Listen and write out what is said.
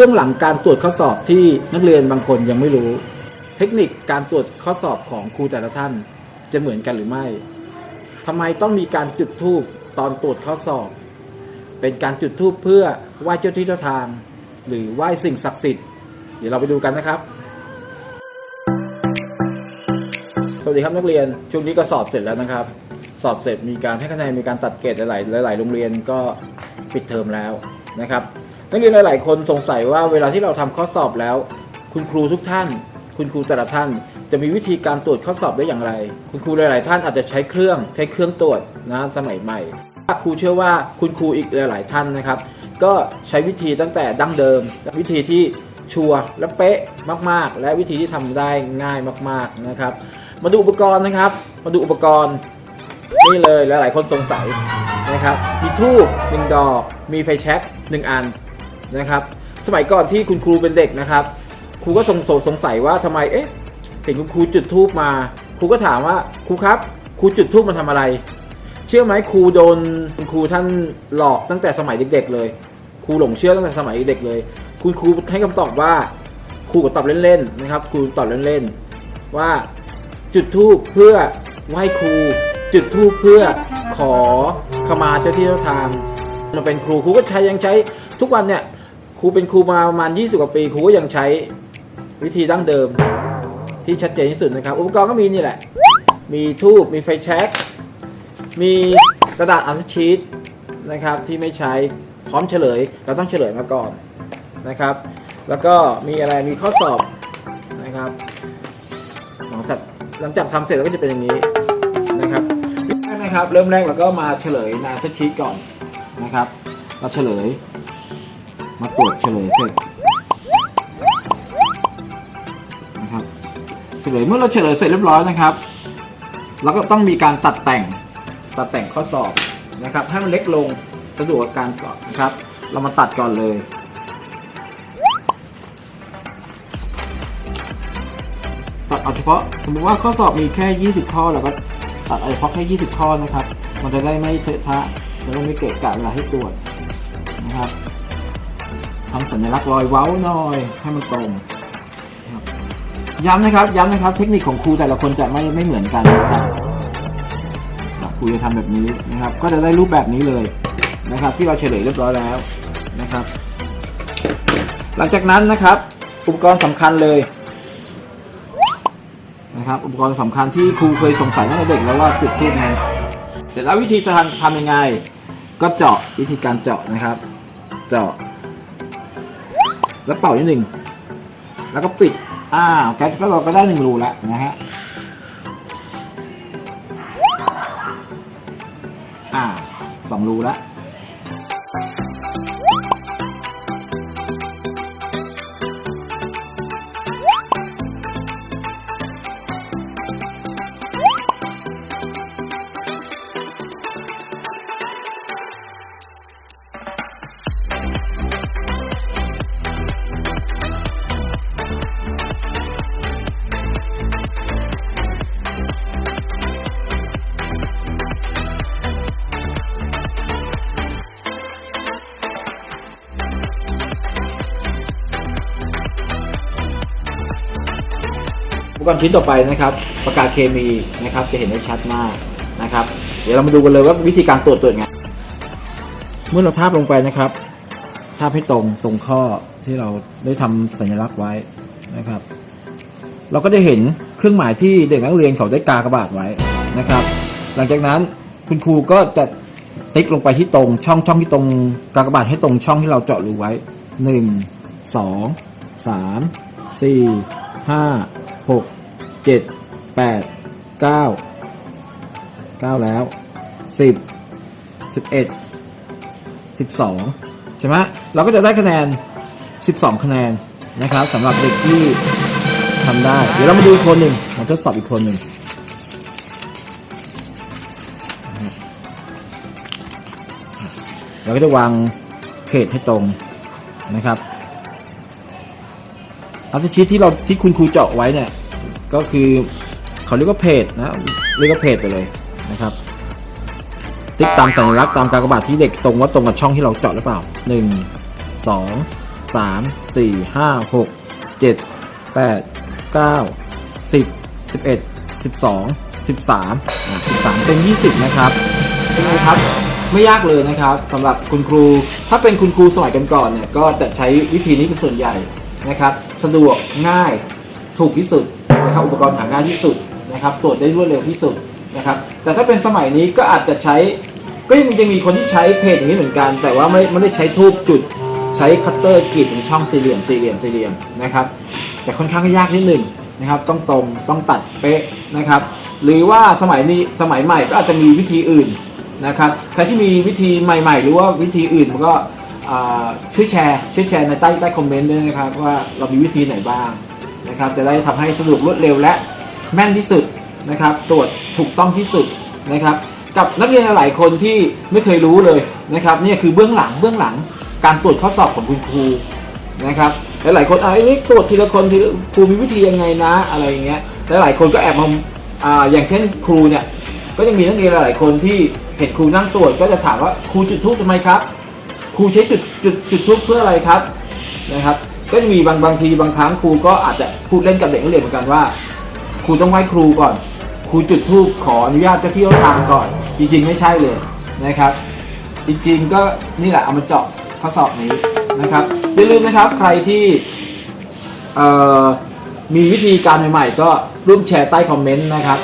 บื้องหลังการตรวจข้อสอบที่นักเรียนบางคนยังไม่รู้ เทคนิคการตรวจข้อสอบของครูแต่ละท่านจะเหมือนกันหรือไม่ทำไมต้องมีการจุดธูปตอนตรวจข้อสอบ เป็นการจุดธูปเพื่อไหว้เจ้าที่เจ้าทาง หรือไหว้สิ่งศักดิ์สิทธิ์ เดี๋ยวเราไปดูกันนะครับ สวัสดีครับนักเรียน ช่วงนี้ก็สอบเสร็จแล้วนะครับ สอบเสร็จมีการให้คะแนนมีการตัดเกรดหลาย ๆ หลาย ๆ โรงเรียนก็ปิดเทอมแล้วนะครับ นักเรียนหลาย ๆ คนสงสัยว่าเวลาที่เราทำข้อสอบแล้ว คุณครูทุกท่าน คุณครูแต่ละท่าน จะมีวิธีการตรวจข้อสอบได้อย่างไร คุณครูหลาย ๆ ท่านอาจจะใช้เครื่องใช้เครื่องตรวจนะสมัยใหม่ครูเชื่อว่าคุณครูอีกหลาย ๆ ท่านนะครับ ก็ใช้วิธีตั้งแต่ดั้งเดิม วิธีที่ชัวร์และเป๊ะมาก ๆ และวิธีที่ทำได้ง่ายมาก ๆ นะครับ มาดูอุปกรณ์นะครับ มาดูอุปกรณ์นี่เลยหลาย ๆ คนสงสัยนะครับ มีทูบหนึ่งดอก มีไฟแช็กหนึ่งอัน นะครับ สมัยก่อนที่คุณครูเป็นเด็กนะครับ ครูก็สงสสงสัยว่าทำไมเอ๊ะเห็นคุณครูจุดทูบมา ครูก็ถามว่าครูครับครูจุดทูบมาทำอะไร เชื่อไหมครูโดนคุณครูท่านหลอกตั้งแต่สมัยเด็ก ๆ เลย ครูหลงเชื่อตั้งแต่สมัยเด็กเลย คุณครูให้คำตอบว่าครูก็ตอบเล่นๆนะครับ ครูตอบเล่นๆว่าจุดธูปเพื่อไหว้ครู จุดธูปเพื่อขอขมาเจ้าที่เจ้าทางเราเป็นครูครูก็ใช้ยังใช้ทุกวันเนี่ย ครูเป็นครูมาประมาณ 20 กว่าปีครูก็ยังใช้วิธีดั้งเดิม ที่ชัดเจนที่สุดนะครับ อุปกรณ์ก็มีนี่แหละ มีทูบมีไฟแช็กมีกระดาษอัลชีตนะครับที่ไม่ใช้พร้อมเฉลย เราต้องเฉลยมาก่อนนะครับ แล้วก็มีอะไรมีข้อสอบนะครับของสัตว์หลังจากทำเสร็จแล้วก็จะเป็นอย่างนี้นะครับนะครับ เริ่มแรกเราก็มาเฉลยนาทัชชีตก่อนนะครับ เราเฉลย มาตรวจเฉลยเสร็จนะครับเฉลยเมื่อเราเฉลยเสร็จเรียบร้อยนะครับเราก็ต้องมีการตัดแต่งตัดแต่งข้อสอบนะครับ ให้มันเล็กลงสะดวกกับการสอบนะครับ เรามาตัดก่อนเลยตัดเอาเฉพาะสมมติว่าข้อสอบมีแค่ 20 ข้อเราก็ตัดเอาเฉพาะแค่ 20 ข้อนะครับ มันจะได้ไม่เทอะทะจะได้ไม่เกะกะเวลาให้ตรวจนะครับ ทำสัญลักษณ์รอยเว้าหน่อย ให้มันตรงย้ำนะครับ ย้ำนะครับ เทคนิคของครูแต่ละคนจะไม่ไม่เหมือนกันนะครับครูจะทำแบบนี้นะครับ ก็จะได้รูปแบบนี้เลยนะครับ ที่เราเฉลยเรียบร้อยแล้วนะครับ หลังจากนั้นนะครับ อุปกรณ์สำคัญเลยนะครับอุปกรณ์สำคัญที่ครูเคยสงสัยตั้งแต่เด็กแล้วว่าจุดทูบไงเสร็จแล้ววิธีจะทำทำยังไง ก็เจาะวิธีการเจาะนะครับ เจาะ แล้วเป่านิดหนึ่งแล้วก็ปิดอ้าวแก๊สก็เราก็ได้หนึ่งรูแล้วนะฮะอ่าสองรูแล้ว กรณ์ชิ้นต่อไปนะครับปากกาเคมีนะครับจะเห็นได้ชัดมากนะครับ เดี๋ยวเรามาดูกันเลยว่าวิธีการตรวจตรวจไงเมื่อเราทาบลงไปนะครับทาบให้ตรงตรงข้อที่เราได้ทำสัญลักษณ์ไว้นะครับ เราก็จะเห็นเครื่องหมายที่เด็กนักเรียนเขาได้กากระบาดไว้นะครับ หลังจากนั้นคุณครูก็จะติ๊กลงไปที่ตรงช่องช่องที่ตรงกากบาทให้ตรงช่องที่เราเจาะรูไว้หนึ่งสองสามสี่ห้าหก เจ็ดแปดเก้าเก้าแล้วสิบสิบเอ็ดสิบสองใช่ไหมเราก็จะได้คะแนนสิบสองคะแนนนะครับสำหรับเด็กที่ทำได้ เดี๋ยวเรามาดูคนหนึ่งมาทดสอบอีกคนหนึ่งเราก็จะวางเพจให้ตรงนะครับอัลชีตที่เราที่คุณครูเจาะไว้เนี่ย ก็คือเขาเรียกว่าเพจนะเรียกว่าเพจไปเลยนะครับ ติ๊กตามสัญลักษณ์ตามการกระบาดที่เด็กตรงว่าตรงกับช่องที่เราเจาะหรือเปล่าหนึ่งสองสามสี่ห้าหกเจ็ดแปดเก้าสิบสิบเอ็ดสิบสองสิบสามสิบสามเต็มยี่สิบนะครับนไงครับไม่ยากเลยนะครับสำหรับคุณครู ถ้าเป็นคุณครูสมัยกันก่อนเนี่ยก็จะใช้วิธีนี้เป็นส่วนใหญ่นะครับ สะดวกง่ายถูกที่สุด นะครับอุปกรณ์หาง่ายที่สุดนะครับตรวจได้รวดเร็วที่สุดนะครับ แต่ถ้าเป็นสมัยนี้ก็อาจจะใช้ก็ยังมียังมีคนที่ใช้เพจอย่างนี้เหมือนกัน แต่ว่าไม่ไม่ได้ใช้ทูบจุดใช้คัตเตอร์กรีดเป็นช่องสี่เหลี่ยมสี่เหลี่ยมสี่เหลี่ยมนะครับ แต่ค่อนข้างยากนิดหนึ่งนะครับ ต้องตรงต้องตัดเป๊ะนะครับ หรือว่าสมัยนี้สมัยใหม่ก็อาจจะมีวิธีอื่นนะครับใครที่มีวิธีใหม่ ๆ หรือว่าวิธีอื่นมันก็ช่วยแชร์ช่วยแชร์ในใต้ใต้คอมเมนต์ด้วยนะครับว่าเรามีวิธีไหนบ้าง นะครับจะได้ทำให้สะดวกรวดเร็วและแม่นที่สุดนะครับ ตรวจถูกต้องที่สุดนะครับ กับนักเรียนหลายคนที่ไม่เคยรู้เลยนะครับนี่คือเบื้องหลังเบื้องหลังการตรวจข้อสอบของคุณครูนะครับหลายคนอะไอ้นี่ตรวจทีละคนทีละครูมีวิธียังไงนะอะไรอย่างเงี้ยหลายคนก็แอบมาอ่าอย่างเช่นครูเนี่ยก็ยังมีนักเรียนหลายคนที่เห็นครูนั่งตรวจก็จะถามว่าครูจุดทูบทำไมครับ ครูใช้จุดจุดจุดทูบเพื่ออะไรครับนะครับ ก็จะมีบางบางทีบางครั้งครูก็อาจจะพูดเล่นกับเด็กนักเรียนเหมือนกันว่า ครูต้องไหว้ครูก่อน ครูจุดธูปขออนุญาตเจ้าที่เจ้าทางก่อน จริงๆไม่ใช่เลยนะครับ จริงๆก็นี่แหละเอามาเจาะข้อสอบนี้นะครับอย่าลืมนะครับใครที่เอ่อมีวิธีการใหม่ๆ ก็ร่วมแชร์ใต้คอมเมนต์นะครับ